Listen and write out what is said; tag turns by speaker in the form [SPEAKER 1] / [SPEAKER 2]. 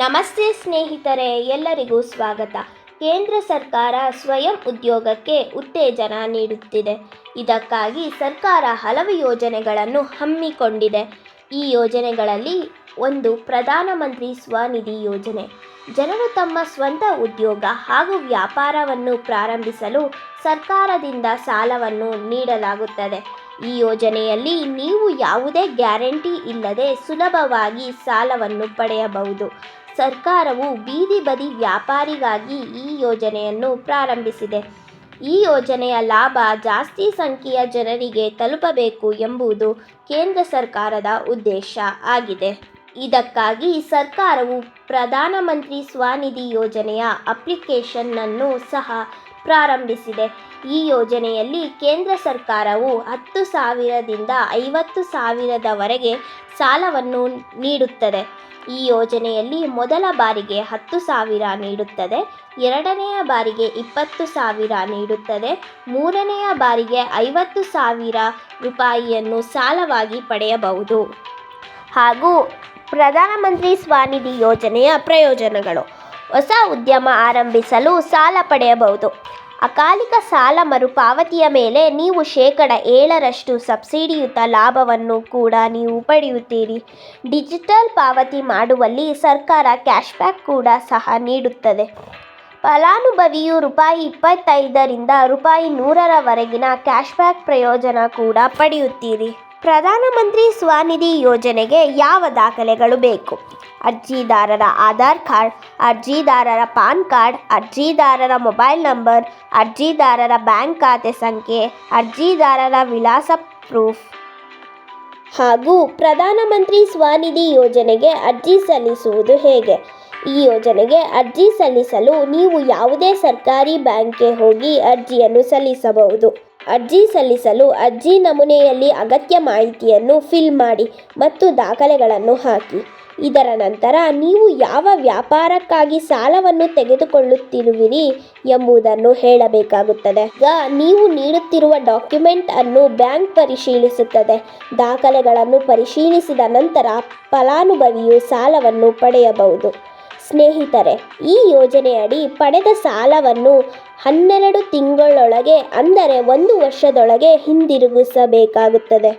[SPEAKER 1] ನಮಸ್ತೆ ಸ್ನೇಹಿತರೆ, ಎಲ್ಲರಿಗೂ ಸ್ವಾಗತ. ಕೇಂದ್ರ ಸರ್ಕಾರ ಸ್ವಯಂ ಉದ್ಯೋಗಕ್ಕೆ ಉತ್ತೇಜನ ನೀಡುತ್ತಿದೆ. ಇದಕ್ಕಾಗಿ ಸರ್ಕಾರ ಹಲವು ಯೋಜನೆಗಳನ್ನು ಹಮ್ಮಿಕೊಂಡಿದೆ. ಈ ಯೋಜನೆಗಳಲ್ಲಿ ಒಂದು ಪ್ರಧಾನಮಂತ್ರಿ ಸ್ವನಿಧಿ ಯೋಜನೆ. ಜನರು ತಮ್ಮ ಸ್ವಂತ ಉದ್ಯೋಗ ಹಾಗೂ ವ್ಯಾಪಾರವನ್ನು ಪ್ರಾರಂಭಿಸಲು ಸರ್ಕಾರದಿಂದ ಸಾಲವನ್ನು ನೀಡಲಾಗುತ್ತದೆ. ಈ ಯೋಜನೆಯಲ್ಲಿ ನೀವು ಯಾವುದೇ ಗ್ಯಾರಂಟಿ ಇಲ್ಲದೆ ಸುಲಭವಾಗಿ ಸಾಲವನ್ನು ಪಡೆಯಬಹುದು. ಸರ್ಕಾರವು ಬೀದಿ ಬದಿ ವ್ಯಾಪಾರಿಗಾಗಿ ಈ ಯೋಜನೆಯನ್ನು ಪ್ರಾರಂಭಿಸಿದೆ. ಈ ಯೋಜನೆಯ ಲಾಭ ಜಾಸ್ತಿ ಸಂಖ್ಯೆಯ ಜನರಿಗೆ ತಲುಪಬೇಕು ಎಂಬುದು ಕೇಂದ್ರ ಸರ್ಕಾರದ ಉದ್ದೇಶ ಆಗಿದೆ. ಇದಕ್ಕಾಗಿ ಸರ್ಕಾರವು ಪ್ರಧಾನಮಂತ್ರಿ ಸ್ವನಿಧಿ ಯೋಜನೆಯ ಅಪ್ಲಿಕೇಶನ್ನನ್ನು ಸಹ ಪ್ರಾರಂಭಿಸಿದೆ. ಈ ಯೋಜನೆಯಲ್ಲಿ ಕೇಂದ್ರ ಸರ್ಕಾರವು ಹತ್ತು ಸಾವಿರದಿಂದ ಐವತ್ತು ಸಾವಿರದವರೆಗೆ ಸಾಲವನ್ನು ನೀಡುತ್ತದೆ. ಈ ಯೋಜನೆಯಲ್ಲಿ ಮೊದಲ ಬಾರಿಗೆ ಹತ್ತು ಸಾವಿರ ನೀಡುತ್ತದೆ, ಎರಡನೆಯ ಬಾರಿಗೆ ಇಪ್ಪತ್ತು ಸಾವಿರ ನೀಡುತ್ತದೆ, ಮೂರನೆಯ ಬಾರಿಗೆ ಐವತ್ತು ಸಾವಿರ ರೂಪಾಯಿಯನ್ನು ಸಾಲವಾಗಿ ಪಡೆಯಬಹುದು. ಹಾಗೂ ಪ್ರಧಾನಮಂತ್ರಿ ಸ್ವಾನಿಧಿ ಯೋಜನೆಯ ಪ್ರಯೋಜನಗಳು. ಹೊಸ ಉದ್ಯಮ ಆರಂಭಿಸಲು ಸಾಲ ಪಡೆಯಬಹುದು. ಅಕಾಲಿಕ ಸಾಲ ಮರುಪಾವತಿಯ ಮೇಲೆ ನೀವು ಶೇಕಡ ಏಳರಷ್ಟು ಸಬ್ಸಿಡಿಯುತ ಲಾಭವನ್ನು ಕೂಡ ನೀವು ಪಡೆಯುತ್ತೀರಿ. ಡಿಜಿಟಲ್ ಪಾವತಿ ಮಾಡುವಲ್ಲಿ ಸರ್ಕಾರ ಕ್ಯಾಶ್ಬ್ಯಾಕ್ ಕೂಡ ಸಹ ನೀಡುತ್ತದೆ. ಫಲಾನುಭವಿಯು ರೂಪಾಯಿ ಇಪ್ಪತ್ತೈದರಿಂದ ರೂಪಾಯಿ ನೂರರವರೆಗಿನ ಕ್ಯಾಶ್ಬ್ಯಾಕ್ ಪ್ರಯೋಜನ ಕೂಡ ಪಡೆಯುತ್ತೀರಿ. ಪ್ರಧಾನಮಂತ್ರಿ ಸ್ವನಿಧಿ ಯೋಜನೆಗೆ ಯಾವ ದಾಖಲೆಗಳು ಬೇಕು? ಅರ್ಜಿದಾರರ ಆಧಾರ್ ಕಾರ್ಡ್, ಅರ್ಜಿದಾರರ ಪಾನ್ ಕಾರ್ಡ್, ಅರ್ಜಿದಾರರ ಮೊಬೈಲ್ ನಂಬರ್, ಅರ್ಜಿದಾರರ ಬ್ಯಾಂಕ್ ಖಾತೆ ಸಂಖ್ಯೆ, ಅರ್ಜಿದಾರರ ವಿಳಾಸ ಪ್ರೂಫ್. ಹಾಗೂ ಪ್ರಧಾನಮಂತ್ರಿ ಸ್ವನಿಧಿ ಯೋಜನೆಗೆ ಅರ್ಜಿ ಸಲ್ಲಿಸುವುದು ಹೇಗೆ? ಈ ಯೋಜನೆಗೆ ಅರ್ಜಿ ಸಲ್ಲಿಸಲು ನೀವು ಯಾವುದೇ ಸರ್ಕಾರಿ ಬ್ಯಾಂಕ್ಗೆ ಹೋಗಿ ಅರ್ಜಿಯನ್ನು ಸಲ್ಲಿಸಬಹುದು. ಅರ್ಜಿ ಸಲ್ಲಿಸಲು ಅರ್ಜಿ ನಮೂನೆಯಲ್ಲಿ ಅಗತ್ಯ ಮಾಹಿತಿಯನ್ನು ಫಿಲ್ ಮಾಡಿ ಮತ್ತು ದಾಖಲೆಗಳನ್ನು ಹಾಕಿ. ಇದರ ನಂತರ ನೀವು ಯಾವ ವ್ಯಾಪಾರಕ್ಕಾಗಿ ಸಾಲವನ್ನು ತೆಗೆದುಕೊಳ್ಳುತ್ತಿರುವಿರಿ ಎಂಬುದನ್ನು ಹೇಳಬೇಕಾಗುತ್ತದೆ. ಈಗ ನೀವು ನೀಡುತ್ತಿರುವ ಡಾಕ್ಯುಮೆಂಟ್ ಅನ್ನು ಬ್ಯಾಂಕ್ ಪರಿಶೀಲಿಸುತ್ತದೆ. ದಾಖಲೆಗಳನ್ನು ಪರಿಶೀಲಿಸಿದ ನಂತರ ಫಲಾನುಭವಿಯು ಸಾಲವನ್ನು ಪಡೆಯಬಹುದು. ಸ್ನೇಹಿತರೆ ಈ ಯೋಜನೆಯಡಿ ಪಡೆದ ಸಾಲವನ್ನು ಹನ್ನೆರಡು ತಿಂಗಳೊಳಗೆ ಅಂದರೆ ಒಂದು ವರ್ಷದೊಳಗೆ ಹಿಂದಿರುಗಿಸಬೇಕಾಗುತ್ತದೆ.